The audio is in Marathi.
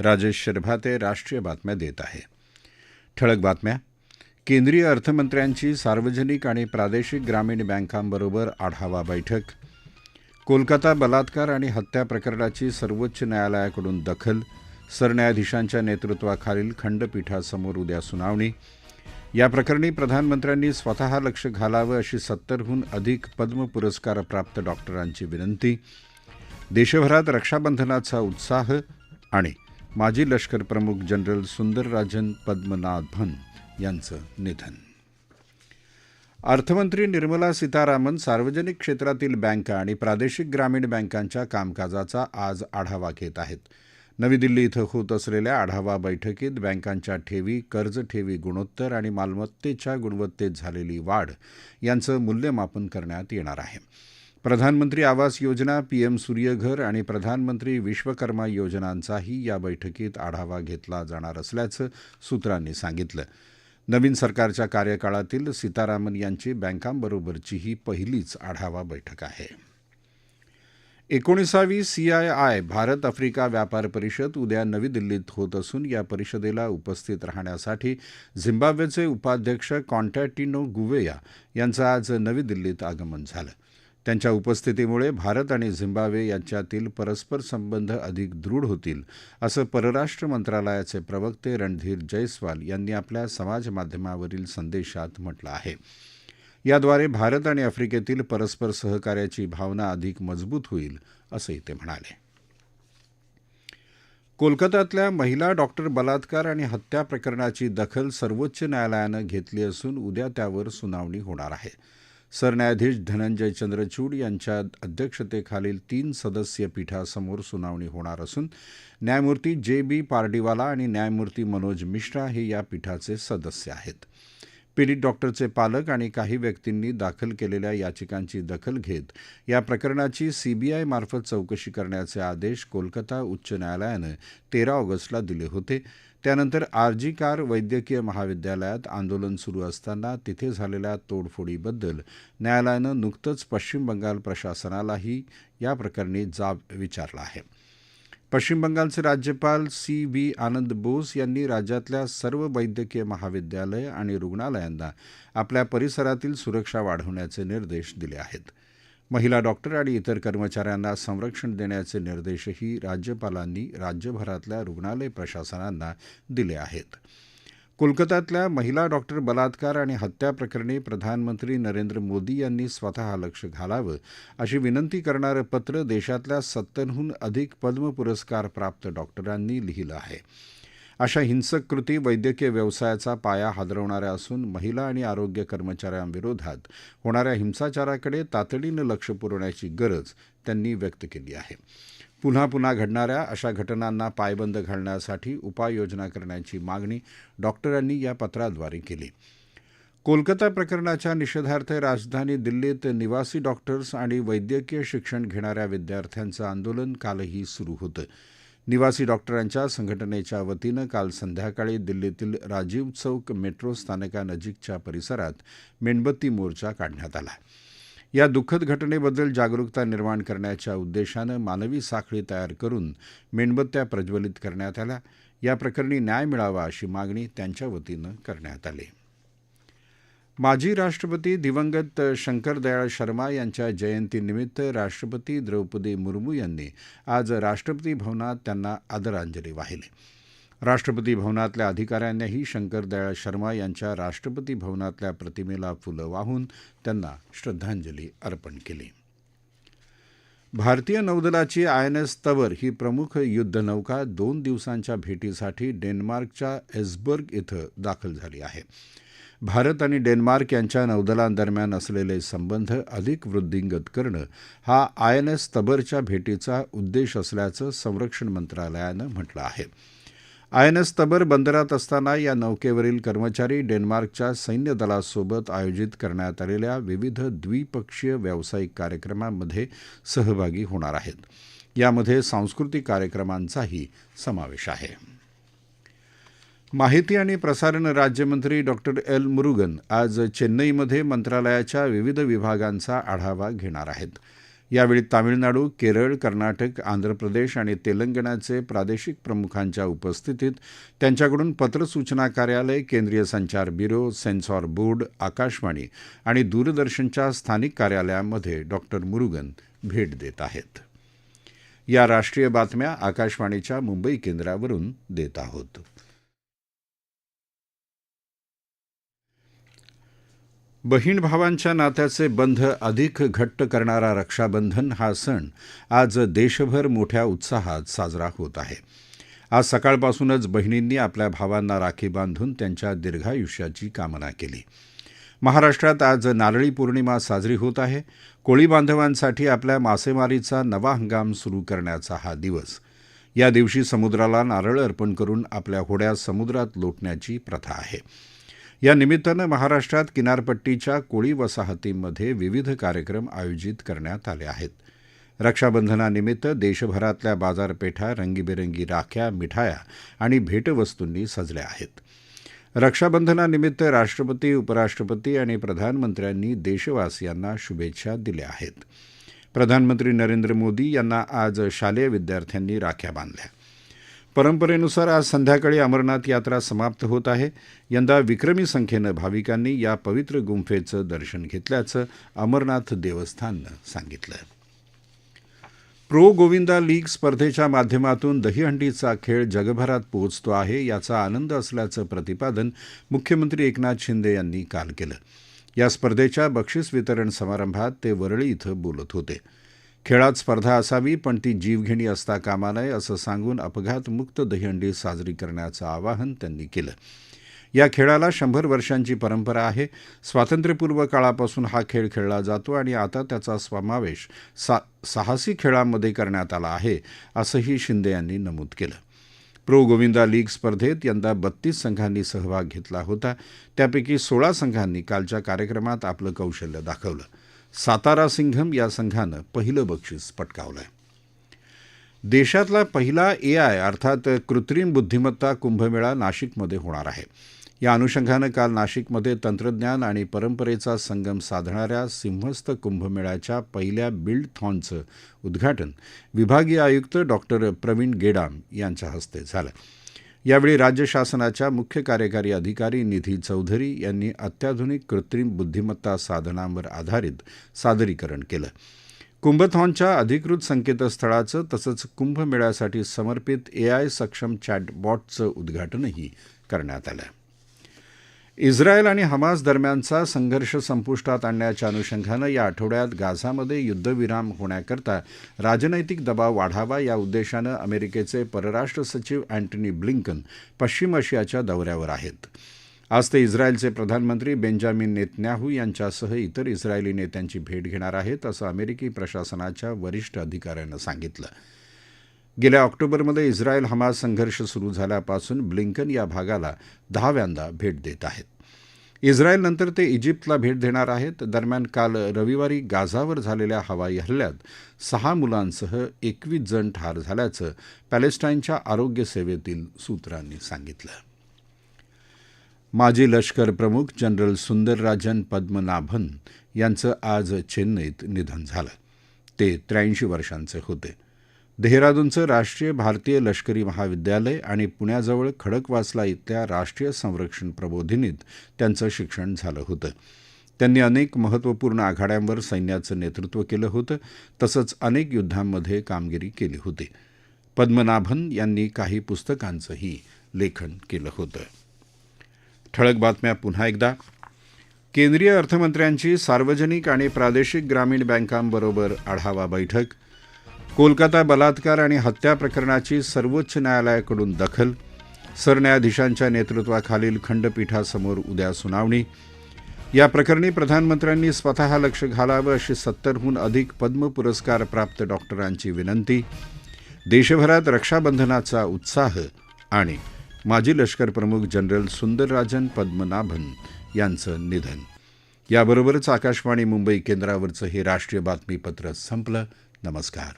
राजेश शरभाते राष्ट्रीय बातम्या देत आहे. ठळक बातम्या. केंद्रीय अर्थमंत्र्यांची सार्वजनिक आणि प्रादेशिक ग्रामीण बँकांबरोबर आढावा बैठक. कोलकाता बलात्कार आणि हत्या प्रकरणाची सर्वोच्च न्यायालयाकडून दखल. सरन्यायाधीशांच्या नेतृत्वाखालील खंडपीठासमोर उद्या सुनावणी. या प्रकरणी प्रधानमंत्र्यांनी स्वतः लक्ष घालावं अशी सत्तरहून अधिक पद्म पुरस्कार प्राप्त डॉक्टरांची विनंती. देशभरात रक्षाबंधनाचा उत्साह आणि माजी लष्कर प्रमुख जनरल सुंदरराजन पद्मनाभन यांचं निधन. अर्थमंत्री निर्मला सीतारामन सार्वजनिक क्षेत्रातील बँका आणि प्रादेशिक ग्रामीण बँकांच्या कामकाजाचा आज आढावा घेत आहेत. नवी दिल्ली इथं होत असलेल्या आढावा बैठकीत बँकांच्या ठेवी कर्ज ठेवी गुणोत्तर आणि मालमत्तेच्या गुणवत्तेत झालेली वाढ यांचं मूल्यमापन करण्यात येणार आहे. प्रधानमंत्री आवास योजना पीएम सूर्यघर आणि प्रधानमंत्री विश्वकर्मा योजनांचाही या बैठकीत आढावा घेतला जाणार असल्याचं सूत्रांनी सांगितलं. नवीन सरकारच्या कार्यकाळातील सीतारामन यांची बँकांबरोबरची ही पहिलीच आढावा बैठक आहे. एकोणीसावी सीआयआय भारत आफ्रिका व्यापार परिषद उद्या नवी दिल्लीत होत असून या परिषदेला उपस्थित राहण्यासाठी झिम्बाब्वेचे उपाध्यक्ष कॉन्टॅटिनो गुवेया यांचं आज नवी दिल्लीत आगमन झालं. त्यांच्या उपस्थितीमुळे भारत आणि झिम्बाब्वे यांच्यातील परस्पर संबंध अधिक दृढ होतील असं परराष्ट्र मंत्रालयाचे प्रवक्ते रणधीर जयस्वाल यांनी आपल्या समाजमाध्यमावरील संदेशात म्हटलं आहे. याद्वारे भारत आणि आफ्रिकेतील परस्पर सहकार्याची भावना अधिक मजबूत होईल असंही ते म्हणाले. कोलकात्यातल्या महिला डॉक्टर बलात्कार आणि हत्या प्रकरणाची दखल सर्वोच्च न्यायालयानं घेतली असून उद्या त्यावर सुनावणी होणार आहे. सरन्यायाधीश धनंजय चंद्रचूड यांच्या अध्यक्षतेखालील तीन सदस्यीय पीठासमोर सुनावणी होणार असून न्यायमूर्ती जे बी पार्डीवाला आणि न्यायमूर्ती मनोज मिश्रा हे या पीठाचे सदस्य आहेत. पीडित डॉक्टरचे पालक आणि काही व्यक्तींनी दाखल केलेल्या याचिकांची दखल घेत या प्रकरणाची सीबीआय मार्फत चौकशी करण्याचे आदेश कोलकाता उच्च न्यायालयानं तेरा ऑगस्टला दिले होते. त्यानंतर आरजी कार वैद्यकीय महाविद्यालयात आंदोलन सुरू असताना तिथे झालेल्या तोडफोडीबद्दल न्यायालयानं नुकतंच पश्चिम बंगाल प्रशासनालाही या प्रकरणी जाब विचारला आहे. पश्चिम बंगालचे राज्यपाल सी व्ही आनंद बोस यांनी राज्यातल्या सर्व वैद्यकीय महाविद्यालय आणि रुग्णालयांना आपल्या परिसरातील सुरक्षा वाढवण्याचे निर्देश दिले आहेत. महिला डॉक्टर आणि इतर कर्मचाऱ्यांना संरक्षण देण्याचे निर्देशही राज्यपालांनी राज्यभरातल्या रुग्णालय प्रशासनांना दिले आहेत. कोलकात्यातल्या महिला डॉक्टर बलात्कार आणि हत्या प्रकरणी प्रधानमंत्री नरेंद्र मोदी यांनी स्वतः लक्ष घालावं अशी विनंती करणारं पत्र देशातल्या सत्तरहून अधिक पद्म पुरस्कार प्राप्त डॉक्टरांनी लिहिलं आहे. अशा हिंसक कृती वैद्यकीय व्यवसायाचा पाया हादरवणाऱ्या असून महिला आणि आरोग्य कर्मचाऱ्यांविरोधात होणाऱ्या हिंसाचाराकडे तातडीनं लक्ष पुरवण्याची गरज त्यांनी व्यक्त केली आहे. पुन्हा पुन्हा घडणाऱ्या अशा घटनांना पायबंद घालण्यासाठी उपाययोजना करण्याची मागणी डॉक्टरांनी या पत्राद्वारे केली. कोलकाता प्रकरणाच्या निषेधार्थ राजधानी दिल्लीत निवासी डॉक्टर्स आणि वैद्यकीय शिक्षण घेणाऱ्या विद्यार्थ्यांचं आंदोलन कालही सुरू होतं. निवासी डॉक्टरांच्या संघटनेच्या वतीनं काल संध्याकाळी दिल्लीतील राजीव चौक मेट्रो स्थानकानजीकच्या परिसरात मेणबत्ती मोर्चा काढण्यात आला. या दुःखद घटनेबद्दल जागरूकता निर्माण करण्याच्या उद्देशानं मानवी साखळी तयार करून मेणबत्त्या प्रज्वलित करण्यात आल्या. या प्रकरणी न्याय मिळावा अशी मागणी त्यांच्या वतीनं करण्यात आली. माजी राष्ट्रपती दिवंगत शंकरदयाळ शर्मा यांच्या जयंतीनिमित्त राष्ट्रपती द्रौपदी मुर्मू यांनी आज राष्ट्रपती भवनात त्यांना आदरांजली वाहिली. राष्ट्रपती भवनातल्या अधिकाऱ्यांनीही शंकरदयाळ शर्मा यांच्या राष्ट्रपती भवनातल्या प्रतिमेला फुलं वाहून त्यांना श्रद्धांजली अर्पण केली. भारतीय नौदलाची आय एन एस तवर ही प्रमुख युद्धनौका दोन दिवसांच्या भेटीसाठी डेन्मार्कच्या एसबर्ग इथं दाखल झाली आहे. भारत आणि डेन्मार्क यांच्या नौदलांदरम्यान असलेले संबंध अधिक वृद्धिंगत करणं हा आयएनएस तबरच्या भेटीचा उद्देश असल्याचं संरक्षण मंत्रालयानं म्हटलं आहे. आयएनएस तबर बंदरात असताना या नौकेवरील कर्मचारी डेन्मार्कच्या सैन्य दलासोबत आयोजित करण्यात आलेल्या विविध द्विपक्षीय व्यावसायिक कार्यक्रमांमध्ये सहभागी होणार आहेत. यामध्ये सांस्कृतिक कार्यक्रमांचाही समावेश आहे. माहिती आणि प्रसारण राज्यमंत्री डॉक्टर एल. मुरुगन आज चेन्नईमध्ये मंत्रालयाच्या विविध विभागांचा आढावा घेणार आहेत. यावेळी तामिळनाडू केरळ कर्नाटक आंध्र प्रदेश आणि तेलंगणाचे प्रादेशिक प्रमुखांच्या उपस्थितीत त्यांच्याकडून पत्रसूचना कार्यालय केंद्रीय संचार ब्युरो सेन्सॉर बोर्ड आकाशवाणी आणि दूरदर्शनच्या स्थानिक कार्यालयामध्ये डॉक्टर मुरुगन भेट देत आहेत. या राष्ट्रीय बातम्या आकाशवाणीच्या मुंबई केंद्रावरून देत आहोत. बहीण भावांच्या नात्याचे बंध अधिक घट्ट करणारा रक्षाबंधन हा सण आज देशभर मोठ्या उत्साहात साजरा होत आहे. आज सकाळपासूनच बहिणींनी आपल्या भावांना राखी बांधून त्यांच्या दीर्घायुष्याची कामना केली. महाराष्ट्रात आज नारळी पौर्णिमा साजरी होत आहे. कोळी बांधवांसाठी आपल्या मासेमारीचा नवा हंगाम सुरू करण्याचा हा दिवस. या दिवशी समुद्राला नारळ अर्पण करून आपल्या होड्या समुद्रात लोटण्याची प्रथा आहे. या निमित्तानं महाराष्ट्रात किनारपट्टीच्या कोळी वसाहतींमध्ये विविध कार्यक्रम आयोजित करण्यात आले आहेत. रक्षाबंधनानिमित्त देशभरातल्या बाजारपेठा रंगीबेरंगी राख्या मिठाया आणि भेटवस्तूंनी सजल्या आहेत. रक्षाबंधनानिमित्त राष्ट्रपती उपराष्ट्रपती आणि प्रधानमंत्र्यांनी देशवासियांना शुभेच्छा दिल्या आहेत. प्रधानमंत्री नरेंद्र मोदी यांना आज शालेय विद्यार्थ्यांनी राख्या बांधल्या. परंपरेनुसार आज संध्याकाळी अमरनाथ यात्रा समाप्त होत आहे. यंदा विक्रमी संख्येनं भाविकांनी या पवित्र गुंफेचं दर्शन घेतल्याचं अमरनाथ देवस्थाननं सांगितलं. प्रो गोविंदा लीग स्पर्धेच्या माध्यमातून दहीहंडीचा खेळ जगभरात पोहोचतो आहे याचा आनंद असल्याचं प्रतिपादन मुख्यमंत्री एकनाथ शिंदे यांनी काल केलं. या स्पर्धेच्या बक्षीस वितरण समारंभात ते वरळी इथं बोलत होते. खेळात स्पर्धा असावी पण ती जीवघेणी असता कामा नये असं सांगून अपघातमुक्त दहीहंडी साजरी करण्याचं आवाहन त्यांनी केलं. या खेळाला शंभर वर्षांची परंपरा आहे. स्वातंत्र्यपूर्व काळापासून हा खेळ खेळला जातो आणि आता त्याचा समावेश सा साहसी खेळांमध्ये करण्यात आला आहे असंही शिंदे यांनी नमूद केलं. प्रो गोविंदा लीग स्पर्धेत यंदा बत्तीस संघांनी सहभाग घेतला होता. त्यापैकी सोळा संघांनी कालच्या कार्यक्रमात आपलं कौशल्य दाखवलं. सातारा सिंघम या संघानं पहिलं बक्षीस पटकावलंय. देशातला पहिला ए आय अर्थात कृत्रिम बुद्धिमत्ता कुंभमेळा नाशिकमध्ये होणार आहे. या अनुषंगानं काल नाशिकमध्ये तंत्रज्ञान आणि परंपरेचा संगम साधणाऱ्या सिंहस्थ कुंभमेळ्याच्या पहिल्या बिल्ड थॉनचं उद्घाटन विभागीय आयुक्त डॉक्टर प्रवीण गेडाम यांच्या हस्ते झालं. यावेळी राज्य शासनाच्या मुख्य कार्यकारी अधिकारी निधी चौधरी यांनी अत्याधुनिक कृत्रिम बुद्धिमत्ता साधनांवर आधारित सादरीकरण केलं. कुंभथॉनच्या अधिकृत संकेतस्थळाचं तसंच कुंभमेळ्यासाठी समर्पित एआय सक्षम चॅटबॉटचं उद्घाटनही करण्यात आलं. इस्रायल आणि हमास दरम्यानचा संघर्ष संपुष्टात आणण्याच्या अनुषंगानं या आठवड्यात गाझामध्ये युद्धविराम होण्याकरता राजनैतिक दबाव वाढावा या उद्देशानं अमेरिकेचे परराष्ट्र सचिव अँटनी ब्लिंकन पश्चिम आशियाच्या दौऱ्यावर आहेत. आज ते इस्रायलचे प्रधानमंत्री बेंजामिन नेतन्याहू यांच्यासह इतर इस्रायली नेत्यांची भेट घेणार आहेत असं अमेरिकी प्रशासनाच्या वरिष्ठ अधिकाऱ्यानं सांगितलं. गेल्या ऑक्टोबरमध्ये इस्रायल हमास संघर्ष सुरू झाल्यापासून ब्लिंकन या भागाला दहाव्यांदा भेट देत आहेत. इस्रायलनंतर ते इजिप्तला भेट देणार आहेत. दरम्यान काल रविवारी गाझावर झालेल्या हवाई हल्ल्यात सहा मुलांसह एकवीस जण ठार झाल्याचं पॅलेस्टाईनच्या आरोग्य सेवेतील सूत्रांनी सांगितलं. माजी लष्कर प्रमुख जनरल सुंदरराजन पद्मनाभन यांचं आज चेन्नईत निधन झालं. ते त्र्याऐंशी वर्षांचे होते. देहरादूनचं राष्ट्रीय भारतीय लष्करी महाविद्यालय आणि पुण्याजवळ खडकवासला इथल्या राष्ट्रीय संरक्षण प्रबोधिनीत त्यांचं शिक्षण झालं होतं. त्यांनी अनेक महत्त्वपूर्ण आघाड्यांवर सैन्याचं नेतृत्व केलं होतं तसंच अनेक युद्धांमध्ये कामगिरी केली होती. पद्मनाभन यांनी काही पुस्तकांचंही लेखन केलं होतं. ठळक बातम्या पुन्हा एकदा. केंद्रीय अर्थमंत्र्यांची सार्वजनिक आणि प्रादेशिक ग्रामीण बँकांबरोबर आढावा बैठक कोलकाता बलात्कार आणि हत्या प्रकरणाची सर्वोच्च न्यायालयाकडून दखल. सरन्यायाधीशांच्या नेतृत्वाखालील खंडपीठासमोर उद्या सुनावणी. या प्रकरणी प्रधानमंत्र्यांनी स्वतः लक्ष घालावं अशी सत्तरहून अधिक पद्म पुरस्कार प्राप्त डॉक्टरांची विनंती. देशभरात रक्षाबंधनाचा उत्साह आणि माजी लष्कर प्रमुख जनरल सुंदरराजन पद्मनाभन यांचं निधन. याबरोबरच आकाशवाणी मुंबई केंद्रावरचं हे राष्ट्रीय बातमीपत्र संपलं. नमस्कार.